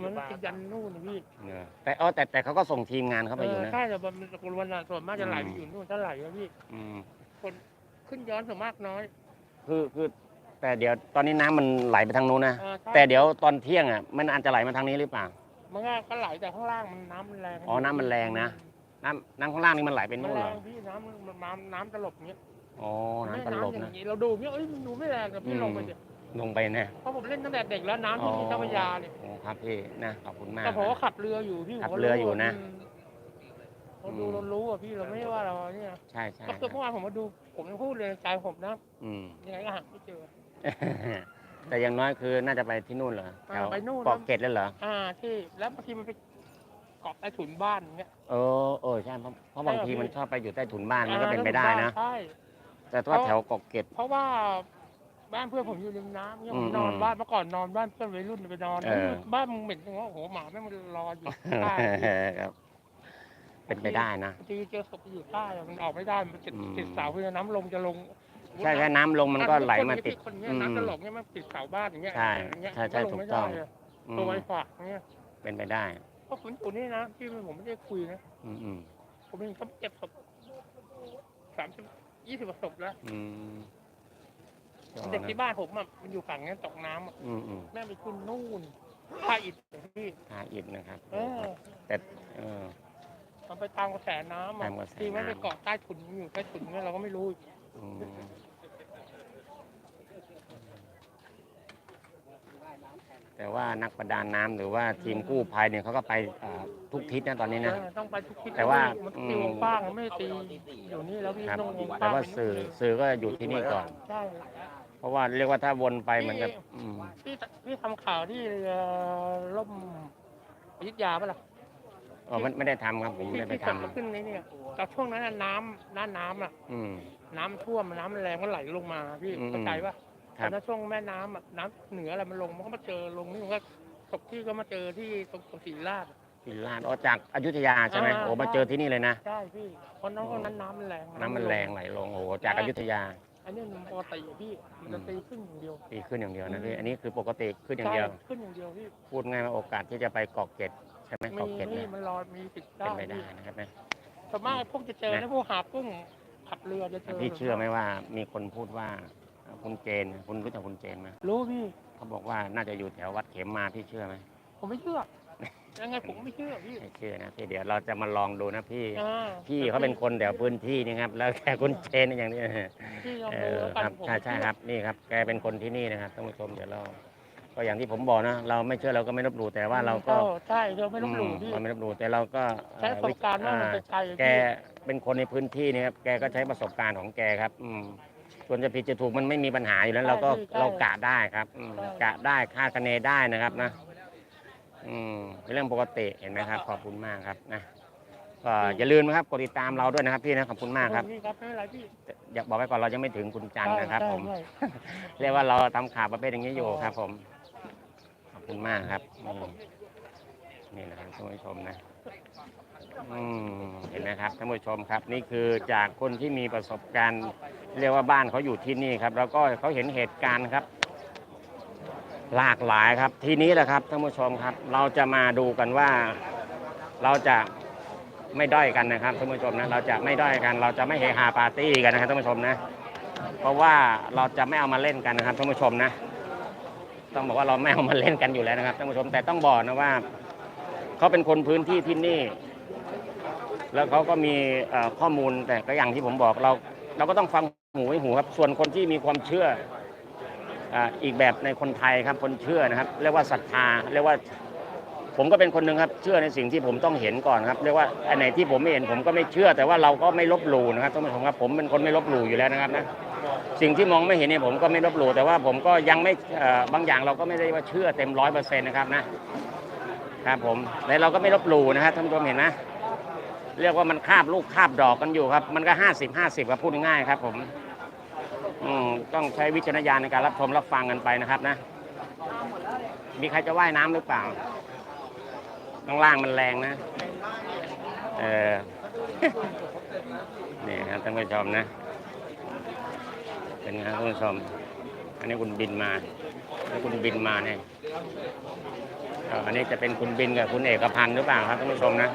แต่มันติดยันนู่นนะพี่เนอะแต่เออแต่แต่เขาก็ส่งทีมงานเข้าไปอยู่นะ ใช่แต่มันคนวันละส่วนมากจะไหลไปอยู่นู่นถ้าไหลนะพี่อืม คนขึ้นย้อนส่วนมากน้อยคือคือแต่เดี๋ยวตอนนี้น้ำมันไหลไปทางนู้นนะอ่าใช่แต่เดี๋ยวตอนเที่ยงอะมันอาจจะไหลมาทางนี้หรือเปล่า มันก็ก็ไหลแต่ข้างล่างมันน้ำมันแรงอ๋อน้ำมันแรงนะ น้ำน้ำข้างล่างนี่มันไหลไปมันนู่นแรเหรองพี่น้ำมันน้ำน้ำตลบเงี้ย อ๋อน้ำตลบอย่านะงนี้เราดูพี่เอ้ยมันดูไม่แรงแต่พี่อืม ลงไปเดี๋ยว ลงไปนะเพราะผมเล่นตั้งแต่เด็กแล้วน้ำที่เจ้าพระยาเนี่ยโอ้ครับพี่นะขอบคุณมากแต่ผมก็นะขับเรืออยู่พี่ขับผมก็เรืออยู่นะมเราดูเรารู้อะพี่เราไม่ได้ว่าเราเนี่ยใช่ใช่ก็คือเมื่อวานผมมาดู ผมยังพูดเลยใจผมนะอืมยังไงก็หาไม่เจอ แต่อย่างน้อยคือน่าจะไปที่นู่นเหรอแถวอ่าไปนู่นเกาะเกร็ดแล้วเหรออ่าที่แล้วบางทีมันไปเกาะใต้ถุนบ้านอย่างเงี้ยเออเออใช่เพราะเพราะบางใช่ทีพี่มันชอบไปอยู่ใต้ถุนบ้านมันก็เป็นไปได้นะใช่แต่ว่าแถวเกาะเกร็ดเพราะว่า บ้านเพื่อนผมอยู่ริมน้ำเนี่ยอืผมมนอนอืมบ้านเมื่อก่อนนอนบ้านเพื่อนวัยรุ่นไปนอนเออ บ้านมึงเหม็นจังวะโอ้โหหมาแม่งมันรออยู่ใต้ครับ เป็นไปได้นะ บางทีเจอศพอยู่ใต้อะมันออกไม่ได้มันติดอืม ติดเสาเพื่อน้ำลงจะลงใช่ใช่น้ำลงมันก็ไหลมาติด คนเนี้ยอืมน้ำจะหลงเนี่ยมันติดเสาบ้านอย่างเงี้ยใช่อย่างเงี้ยใช่ใช่มันลถูกไม่ต้องได้ะอืตัวมไวฝากเนี่ยเป็นไปได้ เพราะคุณปู่นี่นะที่ผมไม่ได้คุยนะอืมอืมผมเห็นเขาเก็บศพสามสิบยี่สิบกว่าศพแล้ว อืม เด็กที่บ้านผมอะมันอยู่ฝั่งเนี้ยตกน้ำอะอืมอืมแม่ไปขึ้นนู่นท่าอิฐพี่ ทาอิฐนะครับ เออ แต่เออ มันไปตามกระแสน้ำอะตามกระแสที่มันไปน้ำเกาะใต้ถุนอยู่ใต้ถุนเนี่ยเราก็ไม่รู้อืมแต่ว่านักประดาน้ำหรือว่าทีมกู้ภัยเนี่ยเขาก็ไปอ่าทุกทิศนะตอนนี้นะ เออต้องไปทุกทิศแต่ว่ามันตีวงกว้างมันไม่ได้ตีอยู่นี่แล้วพี่ครับ ต้องวงกแต่ว้างว่าไปนู่นสื่อเลยสื่อก็อยู่ที่นี่ก่อน ใช่ เพราะว่าเรียกว่าถ้าวนไปเหมือนกับอืมพี่พี่ทำข่าวที่เรือล่มอยุธยาปะล่ะอ๋อไม่ไม่ได้ทำครับผมที่ไม่ได้ไปที่ทศพมันขึ้นในเนี่ยแต่ช่วงนั้นน่ะน้ำหน้าน้ำอะำอืม น้ำท่วมน้ำมันแรงมันไหลลงมาพี่อืมเข้าใจปะครับแต่ถ้าช่วงแม่น้ำอะน้ำเหนืออะไรมันลงมันก็มาเจอลงนี่มันก็ตกที่ก็มาเจอที่ตรงตรงศรีราชพิลาดอ๋อจากอยุธยาใช่ไหมอ่า โอ้มาเจอที่นี่เลยนะ ใช่พี่เพราะน้องตรงนั้นน้ำมันแรงน้ำมันแรงไหลลงโอ้โหจากอยุธยา อันนี้มันปกติพี่มันจะตีขึ้นอย่างเดียวปีขึ้นอย่างเดียวนะอืมพี่ อันนี้คือปกติขึ้นอย่างเดียว ใช่ขึ้นอย่างเดียวพี่พูดง่ายว่าโอกาสที่จะไปเกาะเกร็ดใช่ไหมมีเกาะเกร็ดนี่นะมันรอมีติดเป็นไปได้ได้พี่นะครับนะ ส่วนมากพวกจะเจอนะ นะพวกหากุ้งขับเรือจะเจอพี่เชื่อไหมว่ามีคนพูดว่าคุณเจนคุณรู้จักคุณเจนไหมรู้พี่ เขาบอกว่าน่าจะอยู่แถววัดเขมมาพี่เชื่อไหมผมไม่เชื่อ ยังไงผมก็ไม่เชื่อพี่ ไม่เชื่อนะพี่เดี๋ยวเราจะมาลองดูนะพี่ อ่าพี่เขาเป็นคนแถวพื้นที่นี่ครับ แล้วแกคุณเจนอย่างนี้พี่ลองเอดูอแล้วคกันรับผมใช่ใช่ครับนี่ครับ แกเป็นคนที่นี่นะครับท่านผู้ชมเดี๋ยวเราก็อย่างที่ผมบอกนะ เราไม่เชื่อเราก็ไม่ลบหลู่แต่ว่าเราก็ใช่เราไม่ลบหลู่อืมพี่เราไม่ลบหลู่แต่เราก็ใช้ประสบการณ์ว่ามันอ่เป็นใครแกพี่เป็นคนในพื้นที่นี่ครับแกก็ใช้ประสบการณ์ของแกครับ อืมส่วนจะผิดจะถูกมันไม่มีปัญหาอยู่แล้ว เราก็เรากะได้ครับอืมกะได้คาดคะเนได้นะครับนะ อืมเป็นเรื่องปกติเห็นไหมครับขอบคุณมากครับนะก็อย่าลืมนะครับกดติดตามเราด้วยนะครับพี่นะขอบคุณมากครับพี่ครับไม่เป็นไรพี่อยากบอกไว้ก่อนเรายังไม่ถึงคุณจันทร์นะครับใช่ผมใช่เรียกว่าเราทำข่าวประเภทอย่างนี้อยู่ครับ ผม ขอบคุณมากครับนี่นี่นะครับท่านผู้ชมนะอืมเห็นไหมครับท่านผู้ชมครับ นี่คือจากคนที่มีประสบการณ์ เรียกว่าบ้านเขาอยู่ที่นี่ครับ แล้วก็เขาเห็นเหตุการณ์ครับ หลากหลายครับ ทีนี้แหละครับท่านผู้ชมครับ เราจะมาดูกันว่าเราจะไม่ด้อยกันนะครับท่านผู้ชมนะเราจะไม่ด้อยกัน เราจะไม่เฮฮาปาร์ตี้กันนะครับท่านผู้ชมนะ เพราะว่าเราจะไม่เอามาเล่นกันนะครับท่านผู้ชมนะ ต้องบอกว่าเราไม่เอามาเล่นกันอยู่แล้วนะครับท่านผู้ชมแต่ต้องบอกนะว่าเขาเป็นคนพื้นที่ที่นี่ แล้วเขาก็มีข้อมูลแต่ก็อย่างที่ผมบอกเรา เราก็ต้องฟังหูไว้หูครับ ส่วนคนที่มีความเชื่อ อีกแบบในคนไทยครับคนเชื่อนะครับ เรียกว่าศรัทธาเรียกว่าผมก็เป็นคนหนึ่งครับเชื่อในสิ่งที่ผมต้องเห็นก่อนครับเรียกว่าอันไหนที่ผมไม่เห็นผมก็ไม่เชื่อ แต่ว่าเราก็ไม่ลบหลู่นะครับท่านผู้ชมครับผมเป็นคนไม่ลบหลู่อยู่แล้วนะครับนะสิ่งที่มองไม่เห็นเนี่ยผมก็ไม่ลบหลู่แต่ว่าผมก็ยังไม่บางอย่างเราก็ไม่ได้ว่าเชื่อเต็มร้อยเปอร์เซ็นต์นะครับนะครับผมและเราก็ไม่ลบหลู่นะครับท่านผู้ชมเห็นนะเรียกว่ามันคาบลูกคาบดอกกันอยู่ครับ มันก็ห้าสิบห้าสิบครับพูดง่ายครับผม อืมต้องใช้วิจารณญาณในการรับชมรับฟังกันไปนะครับนะ มีใครจะว่ายน้ำหรือเปล่า ข้างล่างมันแรงนะ เออ นี่ครับท่านผู้ชมนะ เป็นไงครับท่านผู้ชม อันนี้คุณบินมาแล้คุณบินมาเนี่ยอันนี้จะเป็นคุณบินกับคุณเอกพันธ์หรือเปล่าครับท่านผู้ชมนะ